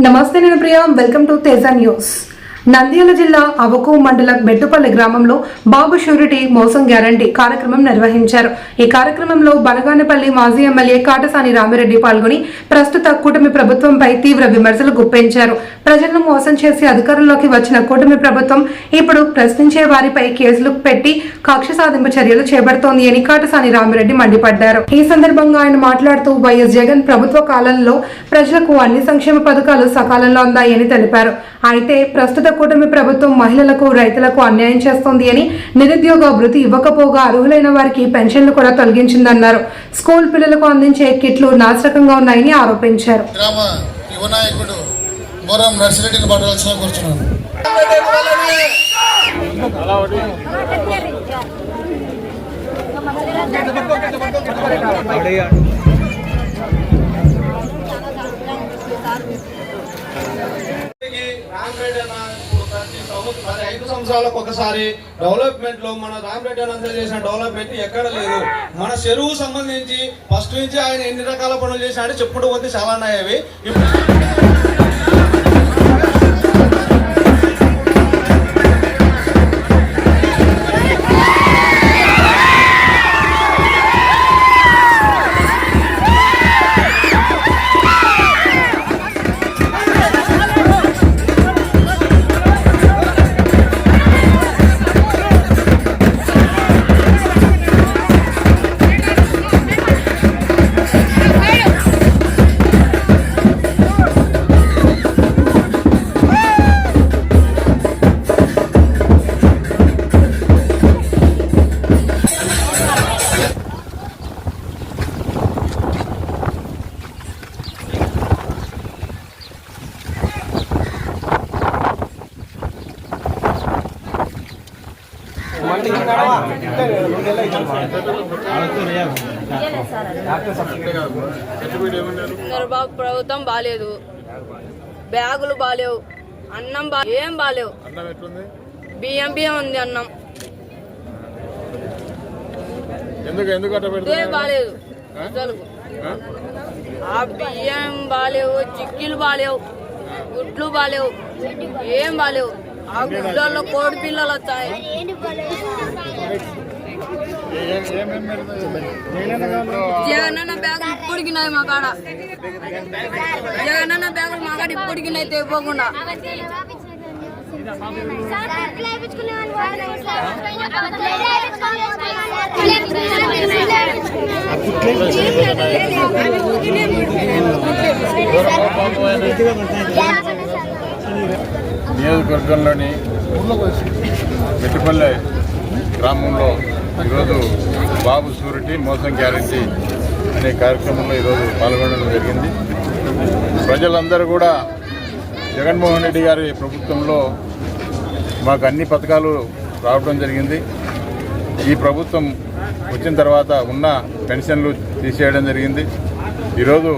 నమస్తే నేను Priya. Welcome to Teja news Nandyal జిల్లా అవకు మండలం బెట్టుపల్లి గ్రామంలో బాబు షూరిటీ మోసం గ్యారంటీ కార్యక్రమం నిర్వహించారు. ఈ కార్యక్రమంలో బనగానపల్లి మాజీ ఎమ్మెల్యే కాటసాని రామిరెడ్డి పాల్గొని ప్రస్తుత కూటమి ప్రభుత్వంపై తీవ్ర విమర్శలు గుప్పించారు. ప్రజలను మోసం చేసి అధికారంలోకి వచ్చిన కూటమి ప్రభుత్వం ఇప్పుడు ప్రశ్నించే వారిపై కేసులు పెట్టి కక్ష సాధింపు చర్యలు చేపడుతోంది అని కాటసాని రామిరెడ్డి మండిపడ్డారు. ఈ సందర్భంగా ఆయన మాట్లాడుతూ వైఎస్ జగన్ ప్రభుత్వ కాలంలో ప్రజలకు అన్ని సంక్షేమ పథకాలు సకాలంలో అందాయని తెలిపారు. అయితే ప్రస్తుత కూటమి ప్రభుత్వం మహిళలకు రైతులకు అన్యాయం చేస్తోంది అని నిరుద్యోగ వృత్తి ఇవ్వకపోగా అర్హులైన వారికి పెన్షన్లు కూడా తొలగించిందన్నారు. స్కూల్ పిల్లలకు అందించే కిట్లు నాశరకంగా ఉన్నాయని ఆరోపించారు. గ్రామ మరి ఐదు సంవత్సరాలకు ఒకసారి డెవలప్మెంట్లో మన రామరెడ్డి అన్న చేసిన డెవలప్మెంట్ ఎక్కడ లేదు. మన చెరువు సంబంధించి ఫస్ట్ నుంచి ఆయన ఎన్ని రకాల పనులు చేసినాడో చెప్పుకుంటూ పోతే చాలా ఉన్నాయి అవి. ఇప్పుడు చంద్రబాబు ప్రభుత్వం బాగాలేదు బ్యాగులు బాగాలేవు అన్నం బా ఏం బాగాలేవు బియ్యం బియ్యం ఉంది అన్నం. బాగాలేదు ఆ? బియ్యం బాగాలేవు చిక్కీలు బాగాలేవు గుడ్లు బాగాలేవు ఏం బాగాలేవు ఆ గుడ్లలో కోడి పిల్లలు వచ్చాయి. జగనన్న బ్యాగులు ఇప్పటికి మా కాడ. జగనన్న బ్యాగులు మా కాడ ఇప్పటికి నాయి తెగిపోకుండా నియోజకవర్గంలోని మెట్టుపల్లె గ్రామంలో ఈరోజు బాబు సూరిటీ మోసం గ్యారంటీ అనే కార్యక్రమంలో ఈరోజు పాల్గొనడం జరిగింది. ప్రజలందరూ కూడా జగన్మోహన్ రెడ్డి గారి ప్రభుత్వంలో మాకు అన్ని పథకాలు రావడం జరిగింది. ఈ ప్రభుత్వం వచ్చిన తర్వాత ఉన్న పెన్షన్లు తీసేయడం జరిగింది. ఈరోజు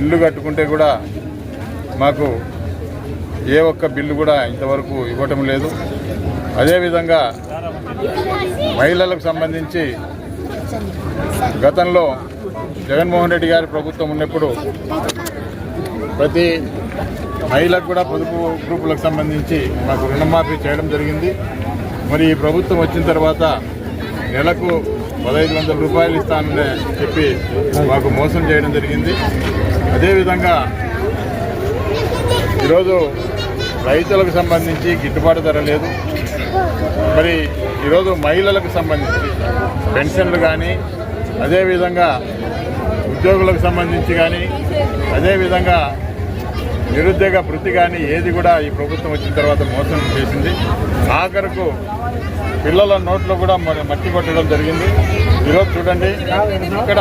ఇల్లు కట్టుకుంటే కూడా మాకు ఏ ఒక్క బిల్లు కూడా ఇంతవరకు ఇవ్వటం లేదు. అదేవిధంగా మహిళలకు సంబంధించి గతంలో జగన్మోహన్ రెడ్డి గారి ప్రభుత్వం ఉన్నప్పుడు ప్రతి మహిళకు కూడా పొదుపు గ్రూపులకు సంబంధించి మాకు రుణమాఫీ చేయడం జరిగింది. మరి ఈ ప్రభుత్వం వచ్చిన తర్వాత నెలకు పదహైదు వందల రూపాయలు ఇస్తానని చెప్పి మాకు మోసం చేయడం జరిగింది. అదేవిధంగా ఈరోజు రైతులకు సంబంధించి గిట్టుబాటు ధర లేదు. మరి ఈరోజు మహిళలకు సంబంధించి పెన్షన్లు కానీ అదేవిధంగా ఉద్యోగులకు సంబంధించి కానీ అదేవిధంగా నిరుద్యోగ వృత్తి కానీ ఏది కూడా ఈ ప్రభుత్వం వచ్చిన తర్వాత మోసం చేసింది. ఆఖరకు పిల్లల నోట్లో కూడా మరి మట్టి కొట్టడం జరిగింది. ఈరోజు చూడండి ఇక్కడ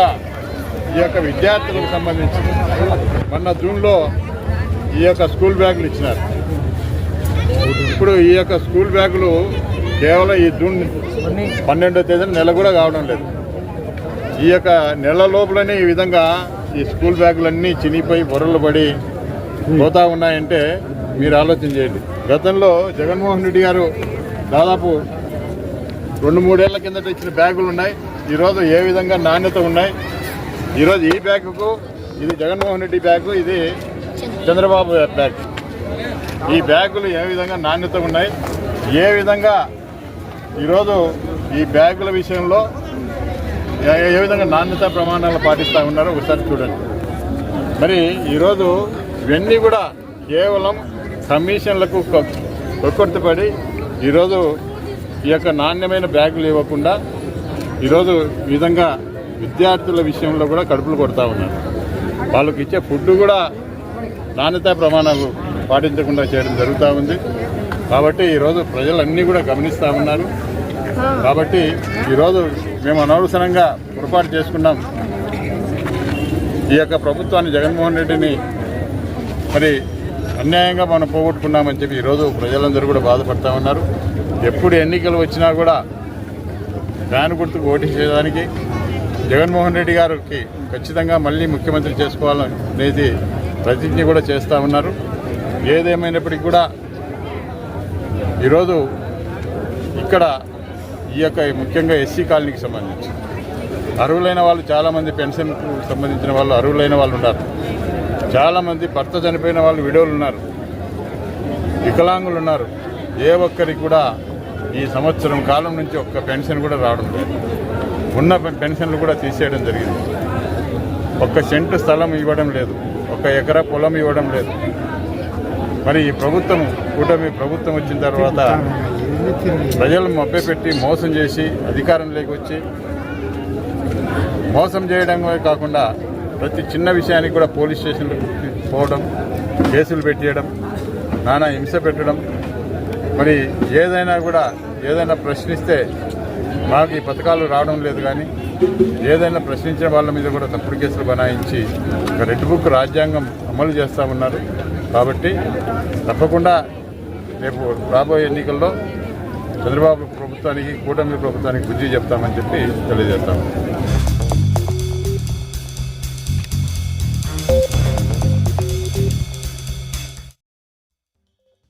ఈ యొక్క విద్యార్థులకు సంబంధించి మొన్న జూన్లో ఈ యొక్క స్కూల్ బ్యాగులు ఇచ్చినారు. ఇప్పుడు ఈ యొక్క స్కూల్ బ్యాగులు కేవలం ఈ జూన్ పన్నెండో తేదీన నెల కూడా కావడం లేదు. ఈ యొక్క నెల లోపలనే ఈ విధంగా ఈ స్కూల్ బ్యాగులన్నీ చినిగిపోయి బొర్రలు పడి పోతా ఉన్నాయంటే మీరు ఆలోచన చేయండి. గతంలో జగన్మోహన్ రెడ్డి గారు దాదాపు రెండు మూడేళ్ళ కిందట ఇచ్చిన బ్యాగులు ఉన్నాయి. ఈరోజు ఏ విధంగా నాణ్యత ఉన్నాయి? ఈరోజు ఈ బ్యాగుకు ఇది జగన్మోహన్ రెడ్డి బ్యాగు ఇది చంద్రబాబు బ్యాగ్. ఈ బ్యాగులు ఏ విధంగా నాణ్యత ఉన్నాయి? ఏ విధంగా ఈరోజు ఈ బ్యాగుల విషయంలో ఏ- ఏ విధంగా నాణ్యత ప్రమాణాలు పాటిస్తూ ఉన్నారో ఒకసారి చూడండి. మరి ఈరోజు ఇవన్నీ కూడా కేవలం కమిషన్లకు కొట్టుపడి ఈరోజు ఈ యొక్క నాణ్యమైన బ్యాగులు ఇవ్వకుండా ఈరోజు విధంగా విద్యార్థుల విషయంలో కూడా కడుపులు కొడతా ఉన్నారు. వాళ్ళకి ఇచ్చే ఫుడ్ కూడా నాణ్యత ప్రమాణాలు పాటించకుండా చేయడం జరుగుతూ ఉంది. కాబట్టి ఈరోజు ప్రజలన్నీ కూడా గమనిస్తూ ఉన్నారు. కాబట్టి ఈరోజు మేము అనవసరంగా పొరపాటు చేసుకున్నాం. ఈ యొక్క ప్రభుత్వాన్ని జగన్మోహన్ రెడ్డిని మరి అన్యాయంగా మనం పోగొట్టుకున్నామని చెప్పి ఈరోజు ప్రజలందరూ కూడా బాధపడతా ఉన్నారు. ఎప్పుడు ఎన్నికలు వచ్చినా కూడా ఫ్యాన్ గుర్తుకు ఓటు చేయడానికి జగన్మోహన్ రెడ్డి గారికి ఖచ్చితంగా మళ్ళీ ముఖ్యమంత్రి చేసుకోవాలనేది ప్రతిజ్ఞ కూడా చేస్తూ ఉన్నారు. ఏదేమైనప్పటికీ కూడా ఈరోజు ఇక్కడ ఈ యొక్క ముఖ్యంగా ఎస్సీ కాలనీకి సంబంధించి అర్హులైన వాళ్ళు చాలామంది పెన్షన్కు సంబంధించిన వాళ్ళు అర్హులైన వాళ్ళు ఉన్నారు. చాలామంది భర్త చనిపోయిన వాళ్ళు విడోలు ఉన్నారు. వికలాంగులు ఉన్నారు. ఏ ఒక్కరికి కూడా ఈ సంవత్సరం కాలం నుంచి ఒక్క పెన్షన్ కూడా రావడం లేదు. ఉన్న పెన్షన్లు కూడా తీసేయడం జరిగింది. ఒక్క సెంటు స్థలం ఇవ్వడం లేదు. ఒక ఎకరా పొలం ఇవ్వడం లేదు. మరి ఈ ప్రభుత్వం కూటమి ప్రభుత్వం వచ్చిన తర్వాత ప్రజలను మభ్యపెట్టి మోసం చేసి అధికారంలోకి వచ్చి మోసం చేయడమే కాకుండా ప్రతి చిన్న విషయానికి కూడా పోలీస్ స్టేషన్లకు పోవడం కేసులు పెట్టేయడం నానా హింస పెట్టడం. మరి ఏదైనా కూడా ఏదైనా ప్రశ్నిస్తే మాకు ఈ పథకాలు రావడం లేదు కానీ ఏదైనా ప్రశ్నించిన వాళ్ళ మీద కూడా తప్పుడు కేసులు బనాయించి ఒక రెడ్ బుక్ రాజ్యాంగం అమలు చేస్తూ ఉన్నారు. కాబట్టి తప్పకుండా రేపు రాబోయే ఎన్నికల్లో చంద్రబాబు ప్రభుత్వానికి కూటమి ప్రభుత్వానికి బుద్ధి చెప్తామని చెప్పి తెలియజేస్తాము